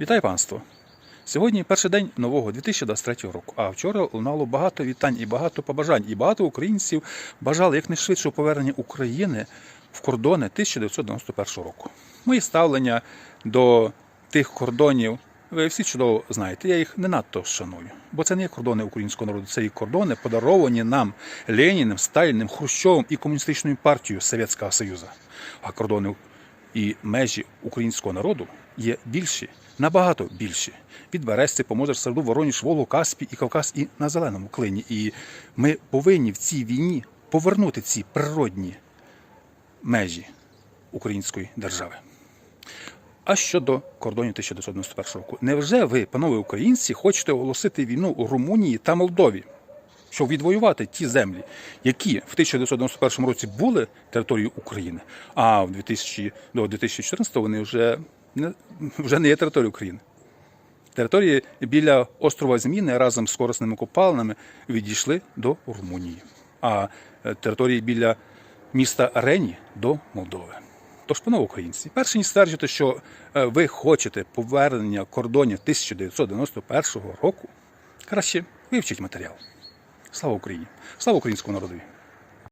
Вітаю панство! Сьогодні перший день нового 2023 року. А вчора лунало багато вітань і багато побажань. І багато українців бажали якнайшвидшого повернення України в кордони 1991 року. Моє ставлення до тих кордонів. Ви всі чудово знаєте, я їх не надто шаную, бо це не є кордони українського народу, це є кордони, подаровані нам Леніним, Сталіним, Хрущовим і комуністичною партією Совєтського Союзу. А кордони і межі українського народу є більші, набагато більші. Від Березці, Помозер, Серду, Вороніж, Волгу, Каспій і Кавказ і на зеленому клині. І ми повинні в цій війні повернути ці природні межі української держави. А щодо кордонів 1991 року, невже ви, панове українці, хочете оголосити війну у Румунії та Молдові, щоб відвоювати ті землі, які в 1991 році були територією України, а в 2000, до 2014 вони вже не, вже не є територією України. Території біля острова Зміни разом з корисними копалинами відійшли до Румунії, а е, території біля міста Рені до Молдови. Тож, панове українці, перше ніж стверджувати, що е, ви хочете повернення кордонів 1991 року, краще вивчіть матеріал. Слава Україні! Слава українському народові!